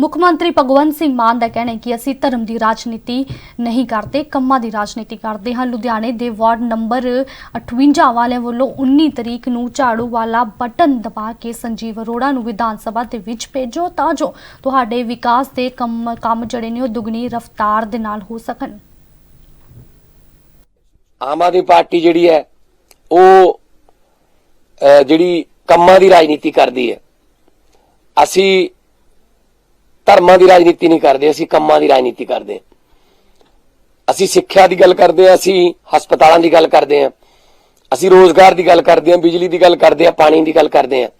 ਮੁੱਖ ਮੰਤਰੀ ਭਗਵੰਤ ਸਿੰਘ ਮਾਨ ਦਾ ਕਹਿਣਾ ਹੈ ਕਿ ਅਸੀਂ ਧਰਮ ਦੀ ਰਾਜਨੀਤੀ ਨਹੀਂ ਕਰਦੇ, ਕੰਮਾਂ ਦੀ ਰਾਜਨੀਤੀ ਕਰਦੇ ਹਾਂ। ਲੁਧਿਆਣੇ ਦੇ ਵਾਰਡ ਨੰਬਰ 58 ਵਾਲਿਆਂ ਵੱਲੋਂ 19 ਤਰੀਕ ਨੂੰ ਝਾੜੂ ਵਾਲਾ ਬਟਨ ਦਬਾ ਕੇ ਸੰਜੀਵ ਅਰੋੜਾ ਨੂੰ ਵਿਧਾਨ ਸਭਾ ਦੇ ਵਿੱਚ ਭੇਜੋ ਤਾਂ ਜੋ ਤੁਹਾਡੇ ਵਿਕਾਸ ਦੇ ਕੰਮ ਕੰਮ ਜਿਹੜੇ ਨੇ ਉਹ ਦੁਗਣੀ ਰਫ਼ਤਾਰ ਦੇ ਨਾਲ ਹੋ ਸਕਣ। ਆਮ ਆਦਮੀ ਪਾਰਟੀ ਜਿਹੜੀ ਹੈ, ਉਹ ਜਿਹੜੀ ਕੰਮਾਂ ਦੀ ਰਾਜਨੀਤੀ ਕਰਦੀ ਹੈ, ਅਸੀਂ ਧਰਮਾਂ ਦੀ ਰਾਜਨੀਤੀ ਨਹੀਂ ਕਰਦੇ, ਅਸੀਂ ਕੰਮਾਂ ਦੀ ਰਾਜਨੀਤੀ ਕਰਦੇ ਹਾਂ। ਅਸੀਂ ਸਿੱਖਿਆ ਦੀ ਗੱਲ ਕਰਦੇ ਹਾਂ, ਅਸੀਂ ਹਸਪਤਾਲਾਂ ਦੀ ਗੱਲ ਕਰਦੇ ਹਾਂ, ਅਸੀਂ ਰੋਜ਼ਗਾਰ ਦੀ ਗੱਲ ਕਰਦੇ ਹਾਂ, ਬਿਜਲੀ ਦੀ ਗੱਲ ਕਰਦੇ ਹਾਂ, ਪਾਣੀ ਦੀ ਗੱਲ ਕਰਦੇ ਹਾਂ।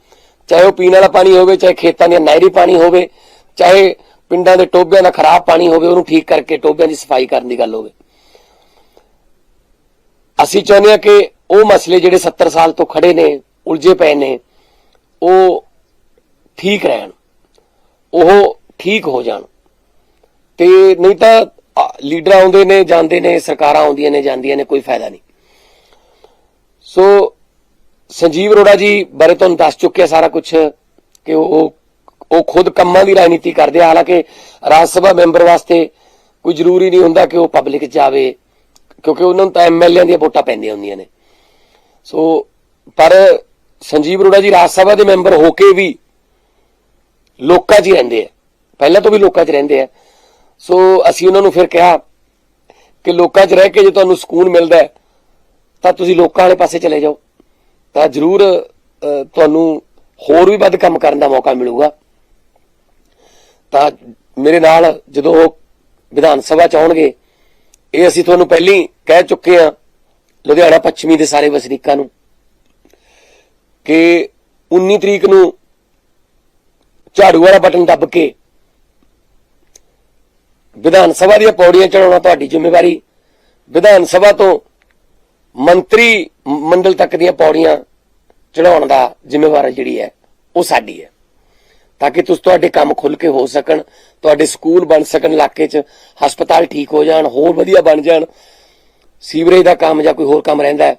ਚਾਹੇ ਉਹ ਪੀਣ ਵਾਲਾ ਪਾਣੀ ਹੋਵੇ, ਚਾਹੇ ਖੇਤਾਂ ਦੀ ਨਹਿਰੀ ਪਾਣੀ ਹੋਵੇ, ਚਾਹੇ ਪਿੰਡਾਂ ਦੇ ਟੋਬਿਆਂ ਦਾ ਖਰਾਬ ਪਾਣੀ ਹੋਵੇ, ਉਹਨੂੰ ਠੀਕ ਕਰਕੇ ਟੋਬਿਆਂ ਦੀ ਸਫ਼ਾਈ ਕਰਨ ਦੀ ਗੱਲ ਹੋਵੇ। ਅਸੀਂ ਚਾਹੁੰਦੇ ਹਾਂ ਕਿ ਉਹ ਮਸਲੇ ਜਿਹੜੇ 70 ਸਾਲ ਤੋਂ ਖੜੇ ਨੇ, ਉਲਝੇ ਪਏ ਨੇ, ਉਹ ਠੀਕ ਰਹਿਣ। ਉਹ ਠੀਕ ਹੋ ਜਾਣ। ਤੇ ਨਹੀਂ ਤਾਂ ਲੀਡਰ ਆਉਂਦੇ ਨੇ, ਜਾਂਦੇ ਨੇ, ਸਰਕਾਰਾਂ ਆਉਂਦੀਆਂ ਨੇ, ਜਾਂਦੀਆਂ ਨੇ, ਕੋਈ ਫਾਇਦਾ ਨਹੀਂ। ਸੋ, ਸੰਜੀਵ ਅਰੋੜਾ ਜੀ ਬਾਰੇ ਤੁਹਾਨੂੰ ਦੱਸ ਚੁੱਕਿਆ ਸਾਰਾ ਕੁਝ ਕਿ ਉਹ ਉਹ ਖੁਦ ਕੰਮਾਂ ਦੀ ਰਾਜਨੀਤੀ ਕਰਦੇ ਆ। ਹਾਲਾਂਕਿ ਰਾਜ ਸਭਾ ਮੈਂਬਰ ਵਾਸਤੇ ਕੋਈ ਜ਼ਰੂਰੀ ਨਹੀਂ ਹੁੰਦਾ ਕਿ ਉਹ ਪਬਲਿਕ 'ਚ ਜਾਵੇ ਕਿਉਂਕਿ ਉਹਨਾਂ ਨੂੰ ਤਾਂ ਐਮਐਲਏ ਦੀਆਂ ਵੋਟਾਂ ਪੈਂਦੀਆਂ ਹੁੰਦੀਆਂ ਨੇ। ਸੋ, ਪਰ ਸੰਜੀਵ ਅਰੋੜਾ ਜੀ ਰਾਜ ਸਭਾ ਦੇ ਮੈਂਬਰ ਹੋ ਕੇ ਵੀ ਲੋਕਾਂ 'ਚ ਹੀ ਰਹਿੰਦੇ ਆ। ਪਹਿਲਾਂ ਤੋਂ ਵੀ ਲੋਕਾਂ 'ਚ ਰਹਿੰਦੇ ਆ। ਸੋ ਅਸੀਂ ਉਹਨਾਂ ਨੂੰ ਫਿਰ ਕਿਹਾ ਕਿ ਲੋਕਾਂ 'ਚ ਰਹਿ ਕੇ ਜੇ ਤੁਹਾਨੂੰ ਸਕੂਨ ਮਿਲਦਾ ਤਾਂ ਤੁਸੀਂ ਲੋਕਾਂ ਵਾਲੇ ਪਾਸੇ ਚਲੇ ਜਾਓ। ਤਾਂ ਜ਼ਰੂਰ ਤੁਹਾਨੂੰ ਹੋਰ ਵੀ ਵੱਧ ਕੰਮ ਕਰਨ ਦਾ ਮੌਕਾ ਮਿਲੂਗਾ। ਤਾਂ ਮੇਰੇ ਨਾਲ ਜਦੋਂ ਉਹ ਵਿਧਾਨ ਸਭਾ ਚ ਆਉਣਗੇ, ਇਹ ਅਸੀਂ ਤੁਹਾਨੂੰ ਪਹਿਲਾਂ ਹੀ ਕਹਿ ਚੁੱਕੇ ਹਾਂ, ਲੁਧਿਆਣਾ ਪੱਛਮੀ ਦੇ ਸਾਰੇ ਵਸਨੀਕਾਂ ਨੂੰ, ਕਿ 19 ਤਰੀਕ ਨੂੰ ਝਾੜੂ ਵਾਲਾ ਬਟਨ ਦੱਬ ਕੇ ਵਿਧਾਨ ਸਭਾ ਦੀਆਂ ਪੌੜੀਆਂ ਚੜਾਉਣਾ ਤੁਹਾਡੀ ਜ਼ਿੰਮੇਵਾਰੀ। ਵਿਧਾਨ ਸਭਾ ਤੋਂ ਮੰਤਰੀ ਮੰਡਲ ਤੱਕ ਦੀਆਂ ਪੌੜੀਆਂ ਚੜਾਉਣ ਦਾ ਜ਼ਿੰਮੇਵਾਰੀ ਜਿਹੜੀ ਹੈ, ਉਹ ਸਾਡੀ ਹੈ। ਤਾਂ ਕਿ ਤੁਸੀਂ ਤੁਹਾਡੇ ਕੰਮ ਖੁੱਲ ਕੇ ਹੋ ਸਕਣ, ਤੁਹਾਡੇ ਸਕੂਲ ਬਣ ਸਕਣ ਇਲਾਕੇ 'ਚ, ਹਸਪਤਾਲ ਠੀਕ ਹੋ ਜਾਣ, ਹੋਰ ਵਧੀਆ ਬਣ ਜਾਣ। ਸੀਵਰੇਜ ਦਾ ਕੰਮ ਜਾਂ ਕੋਈ ਹੋਰ ਕੰਮ ਰਹਿੰਦਾ ਹੈ